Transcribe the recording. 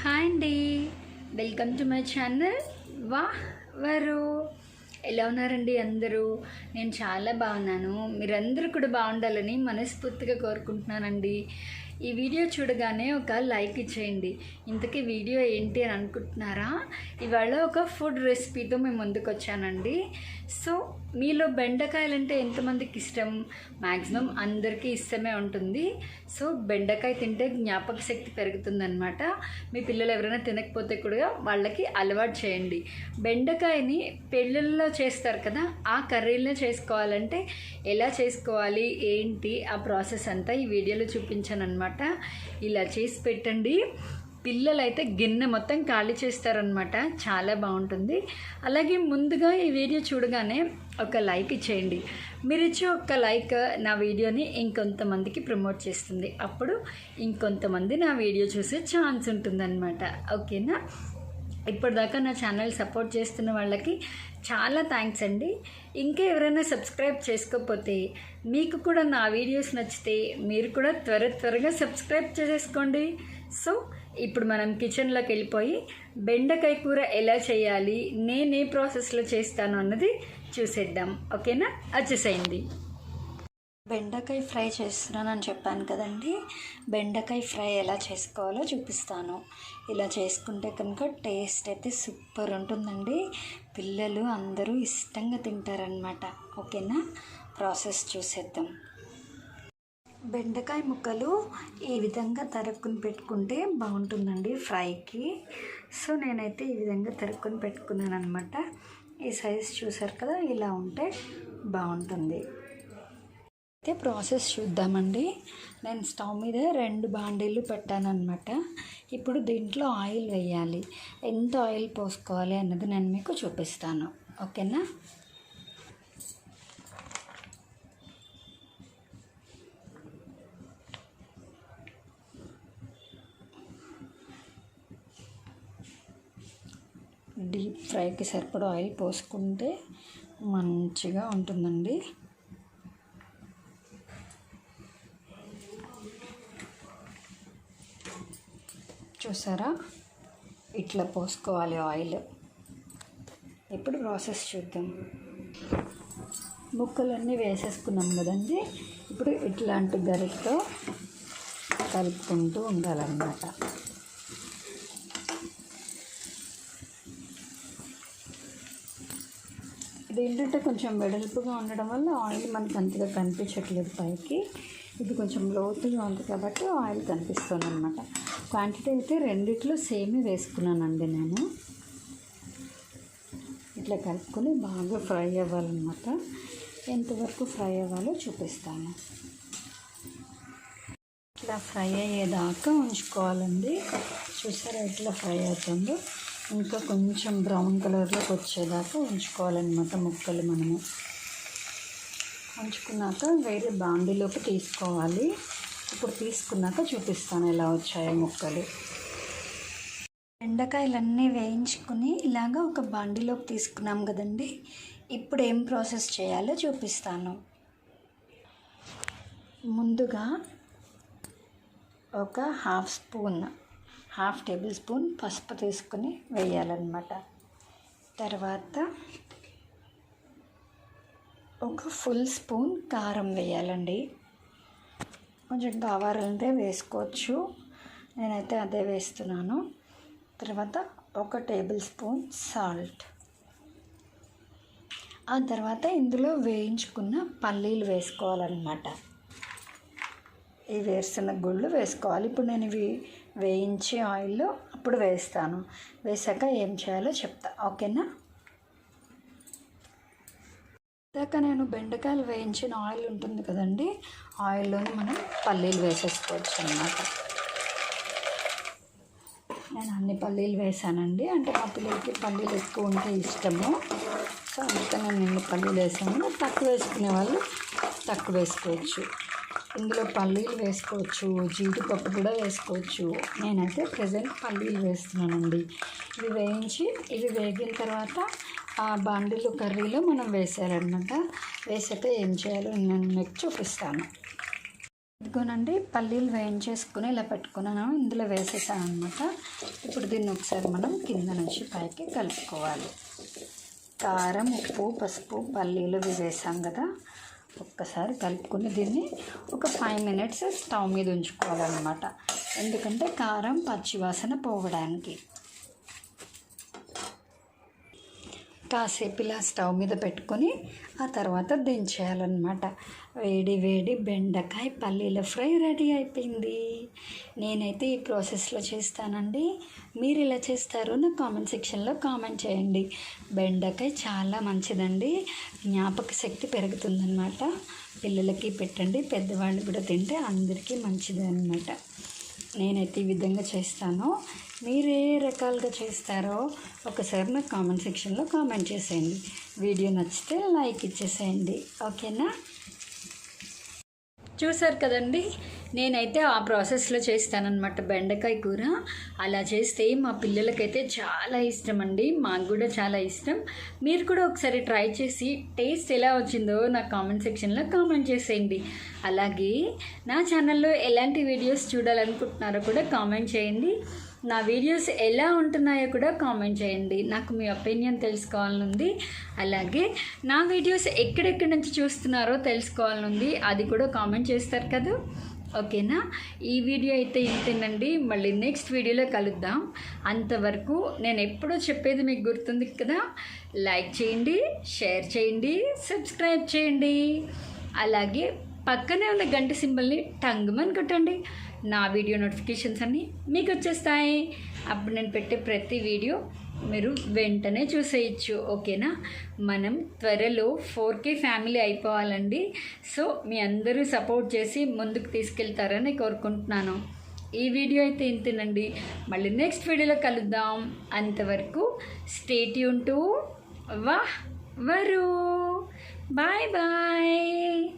Hi అండి. Welcome to my channel వా వరు. ఎలా ఉన్నారండి అందరూ? నేను చాలా బాగున్నాను. మీరందరూ కూడా బాగుండాలని మనస్ఫూర్తిగా కోరుకుంటున్నానండి. ఈ వీడియో చూడగానే ఒక లైక్ ఇచ్చేయండి. ఇంతకీ వీడియో ఏంటి అని అనుకుంటున్నారా? ఇవాళ ఒక ఫుడ్ రెసిపీతో మేము ముందుకు వచ్చానండి సో మీలో బెండకాయలు అంటే ఎంతమందికి ఇష్టం? మ్యాక్సిమం అందరికీ ఇష్టమే ఉంటుంది. సో బెండకాయ తింటే జ్ఞాపక శక్తి పెరుగుతుందన్నమాట. మీ పిల్లలు ఎవరైనా తినకపోతే కూడా వాళ్ళకి అలవాటు చేయండి. బెండకాయని పెళ్ళిళ్ళలో చేస్తారు కదా ఆ కర్రీలో చేసుకోవాలంటే ఎలా చేసుకోవాలి? ఏంటి? ఆ ప్రాసెస్ అంతా ఈ వీడియోలో చూపించాను అనమాట ఇలా చేసి పెట్టండి. పిల్లలైతే గిన్నె మొత్తం ఖాళీ చేస్తారనమాట చాలా బాగుంటుంది. అలాగే ముందుగా ఈ వీడియో చూడగానే ఒక లైక్ ఇచ్చేయండి. మీరు ఇచ్చే ఒక లైక్ నా వీడియోని ఇంకొంతమందికి ప్రమోట్ చేస్తుంది. అప్పుడు ఇంకొంతమంది నా వీడియో చూసే ఛాన్స్ ఉంటుందన్నమాట. ఓకేనా? ఇప్పటిదాకా నా ఛానల్ సపోర్ట్ చేస్తున్న వాళ్ళకి చాలా థ్యాంక్స్ అండి. ఇంకా ఎవరైనా సబ్స్క్రైబ్ చేసుకోకపోతే మీకు కూడా నా వీడియోస్ నచ్చితే మీరు కూడా త్వర త్వరగా సబ్స్క్రైబ్ చేసేసుకోండి. సో ఇప్పుడు మనం కిచెన్లోకి వెళ్ళిపోయి బెండకాయ కూర ఎలా చేయాలి నేనే ప్రాసెస్లో చేస్తాను అన్నది చూసేద్దాం. ఓకేనా? వచ్చేసేయండి బెండకాయ ఫ్రై చేస్తున్నానని చెప్పాను కదండి. బెండకాయ ఫ్రై ఎలా చేసుకోవాలో చూపిస్తాను. ఇలా చేసుకుంటే కనుక టేస్ట్ అయితే సూపర్ ఉంటుందండి. పిల్లలు అందరూ ఇష్టంగా తింటారనమాట ఓకేనా? ప్రాసెస్ చూసేద్దాం. బెండకాయ ముక్కలు ఈ విధంగా తరుక్కుని పెట్టుకుంటే బాగుంటుందండి ఫ్రైకి. సో నేనైతే ఈ విధంగా తరుక్కుని పెట్టుకున్నాను అనమాట ఈ సైజ్ చూసారు కదా ఇలా ఉంటే బాగుంటుంది. అయితే ప్రాసెస్ చూద్దామండి. నేను స్టవ్ మీద రెండు బాండీలు పెట్టానమాట ఇప్పుడు దీంట్లో ఆయిల్ వేయాలి. ఎంత ఆయిల్ పోసుకోవాలి అన్నది నేను మీకు చూపిస్తాను. ఓకేనా? డీప్ ఫ్రైకి సరిపడా ఆయిల్ పోసుకుంటే మంచిగా ఉంటుందండి. చూసారా? ఇట్లా పోసుకోవాలి ఆయిల్. ఇప్పుడు ప్రాసెస్ చూద్దాం. ముక్కలన్నీ వేసేసుకున్నాం కదండి. ఇప్పుడు ఇట్లాంటి గరిటతో కలుపుకుంటూ ఉండాలన్నమాట. ఇది ఏంటంటే కొంచెం వెడల్పుగా ఉండడం వల్ల ఆయిల్ మనకు అంతగా కనిపించట్లేదు పైకి. ఇది కొంచెం లోతుగా ఉంది కాబట్టి ఆయిల్ కనిపిస్తుంది అనమాట క్వాంటిటీ అయితే రెండిట్లో సేమే వేసుకున్నానండి నేను. ఇట్లా కలుపుకొని బాగా ఫ్రై అవ్వాలన్నమాట. ఎంతవరకు ఫ్రై అవ్వాలో చూపిస్తాను. ఇట్లా ఫ్రై అయ్యేదాకా ఉంచుకోవాలండి. చూసారా ఎట్లా ఫ్రై అవుతుందో? ఇంకా కొంచెం బ్రౌన్ కలర్లోకి వచ్చేదాకా ఉంచుకోవాలన్నమాట ముక్కలు మనము. ఉంచుకున్నాక వేరే బాండీలోకి తీసుకోవాలి. ఇప్పుడు తీసుకున్నాక చూపిస్తాను ఎలా వచ్చాయో ముక్కలు. బెండకాయలన్నీ వేయించుకుని ఇలాగ ఒక బాండీలోకి తీసుకున్నాం కదండి. ఇప్పుడు ఏం ప్రాసెస్ చేయాలో చూపిస్తాను. ముందుగా ఒక half spoon half table spoon పసుపు తీసుకుని వేయాలన్నమాట. తర్వాత ఒక ఫుల్ స్పూన్ కారం వేయాలండి. కొంచెం కావాలంటే వేసుకోవచ్చు. నేనైతే అదే వేస్తున్నాను. తర్వాత ఒక టేబుల్ స్పూన్ సాల్ట్. ఆ తర్వాత ఇందులో వేయించుకున్న పల్లీలు వేసుకోవాలన్నమాట. ఈ వేరుశనగ గుళ్ళు వేసుకోవాలి. ఇప్పుడు నేను ఇవి వేయించి ఆయిల్లో అప్పుడు వేస్తాను. వేసాక ఏం చేయాలో చెప్తా. ఓకేనా? ఇందాక నేను బెండకాయలు వేయించిన ఆయిల్ ఉంటుంది కదండి ఆయిల్లోనే మనం పల్లీలు వేసేసుకోవచ్చు అన్నమాట. నేను అన్ని పల్లీలు వేసానండి. అంటే మా పిల్లలకి పల్లీలు ఎక్కువ ఉంటే ఇష్టము. సో అందుకని నేను ఎన్ని పల్లీలు వేసాను. తక్కువ వేసుకునే వాళ్ళు తక్కువ వేసుకోవచ్చు. ఇందులో పల్లీలు వేసుకోవచ్చు జీడిపప్పు కూడా వేసుకోవచ్చు. నేనైతే ప్రజెంట్ పల్లీలు వేస్తున్నానండి. ఇవి వేయించి ఇవి వేగిన తర్వాత ఆ బాండీలు కర్రీలో మనం వేసేయాలన్నమాట. వేసాక ఏం చేయాలో నేను మీకు చూపిస్తాను. ఇదిగోనండి పల్లీలు వేయించేసుకుని ఇలా పెట్టుకున్నాను. ఇందులో వేసేసాను అనమాట ఇప్పుడు దీన్ని ఒకసారి మనం కింద నుంచి పైకి కలుపుకోవాలి. కారం ఉప్పు పసుపు పల్లీలు ఇవి వేసాం కదా. ఒక్కసారి కలుపుకుని దీన్ని ఒక ఫైవ్ మినిట్స్ స్టవ్ మీద ఉంచుకోవాలన్నమాట. ఎందుకంటే కారం పచ్చివాసన పోవడానికి. కాసేపు ఇలా స్టవ్ మీద పెట్టుకొని ఆ తర్వాత దించేయాలన్నమాట. వేడి వేడి బెండకాయ పల్లీల ఫ్రై రెడీ అయిపోయింది. నేనైతే ఈ ప్రాసెస్లో చేస్తానండి. మీరు ఇలా చేస్తారో నా కామెంట్ సెక్షన్లో కామెంట్ చేయండి. బెండకాయ చాలా మంచిదండి. జ్ఞాపక శక్తి పెరుగుతుందన్నమాట. పిల్లలకి పెట్టండి పెద్దవాళ్ళు కూడా తింటే అందరికీ మంచిది అనమాట నేనైతే ఈ విధంగా చేస్తాను. మీరు ఏ రకాలుగా చేస్తారో ఒకసారి నాకు కామెంట్ సెక్షన్లో కామెంట్ చేసేయండి. వీడియో నచ్చితే లైక్ ఇచ్చేసేయండి. ఓకేనా? చూసారు కదండి నేనైతే ఆ ప్రాసెస్లో చేస్తానన్నమాట బెండకాయ కూర. అలా చేస్తే మా పిల్లలకైతే చాలా ఇష్టం అండి మాకు కూడా చాలా ఇష్టం. మీరు కూడా ఒకసారి ట్రై చేసి టేస్ట్ ఎలా వచ్చిందో నా కామెంట్ సెక్షన్లో కామెంట్ చేసేయండి. అలాగే నా ఛానల్లో ఎలాంటి వీడియోస్ చూడాలనుకుంటున్నారో కూడా కామెంట్ చేయండి. నా వీడియోస్ ఎలా ఉంటున్నాయో కూడా కామెంట్ చేయండి. నాకు మీ ఒపీనియన్ తెలుసుకోవాలనుంది. అలాగే నా వీడియోస్ ఎక్కడెక్కడి నుంచి చూస్తున్నారో తెలుసుకోవాలనుంది. అది కూడా కామెంట్ చేస్తారు కదా. ఓకేనా? ఈ వీడియో అయితే ఇంతేనండి. మళ్ళీ నెక్స్ట్ వీడియోలో కలుద్దాం. అంతవరకు నేను ఎప్పుడో చెప్పేది మీకు గుర్తుంది కదా? లైక్ చేయండి షేర్ చేయండి సబ్స్క్రైబ్ చేయండి. అలాగే పక్కనే ఉన్న గంట సింబల్ని టంగుమని కొట్టండి. నా వీడియో నోటిఫికేషన్స్ అన్నీ మీకు వచ్చేస్తాయి. అప్పుడు నేను పెట్టే ప్రతి వీడియో మీరు వెంటనే చూసేయచ్చు ఓకేనా? మనం త్వరలో ఫోర్ కే ఫ్యామిలీ అయిపోవాలండి. సో మీ అందరూ సపోర్ట్ చేసి ముందుకు తీసుకెళ్తారని కోరుకుంటున్నాను. ఈ వీడియో అయితే ఇంతేనండి. మళ్ళీ నెక్స్ట్ వీడియోలో కలుద్దాం. అంతవరకు స్టేట్ యూన్ టు వాహ్ వరు. Bye bye